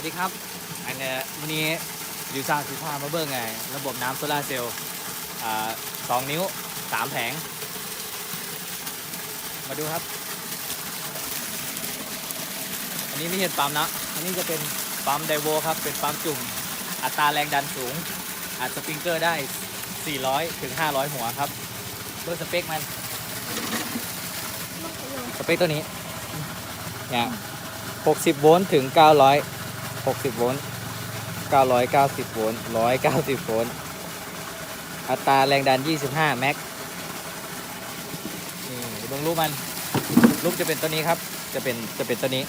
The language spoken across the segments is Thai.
วัสดีครับอันเนี้ยวันนี้ดิวซ่าสิพามาเบิ่งไง ระบบน้ำโซลาเซลล์สองนิ้วสามแผง มาดูครับ อันนี้ไม่ใช่ปั๊มนะ อันนี้จะเป็นปั๊มไดโวครับ เป็นปั๊มจุ่ม อัตราแรงดันสูง อัดสปริงเกอร์ได้ 400 ถึง 500 หัวครับเบอร์สเปคมัน สเปคตัวนี้ เนี่ย 60 โวลต์ถึง 900 60 โวลต์ 990 โวลต์ 190 โวลต์ อัตราแรงดัน 25 แม็กนี่เบิ่งรูปมัน รูปจะเป็นตัวนี้ครับ จะเป็น จะเป็นตัวนี้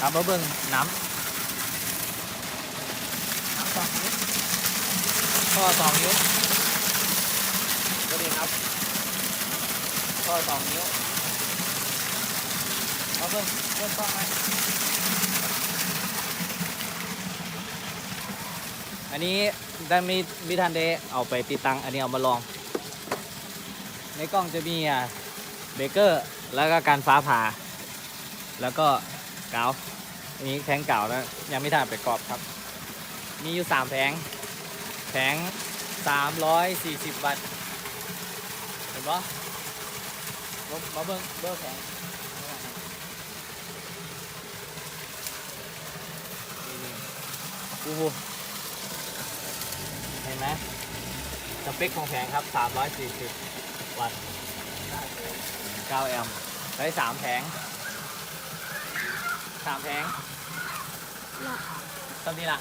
ครับมาเบิ่งน้ำข้อสองนิ้วตัวนี้ครับข้อสองนิ้วเอาเบิ่งเบิ่งกล้องไหม อันนี้ได้มีมีทันเดเอาไปติดตั้งอันนี้เอามาลอง ในกล้องจะมีอะเบเกอร์แล้วก็การฟ้าผ่า แล้วก็กาวอันนี้แทงเกาวแล้วยังไม่ทันไปกรอบครับ มีอยู่สามแผงแผงสามร้อยสี่สิบวัตต์เห็นปะมามาเบิ้งเบิ้งแข็งดูเห็ นไหมสเปคของแผงครับ 340 วัตต์ 9 แอมป์ใช้3แผง3แผงตอนนี้ล่ะ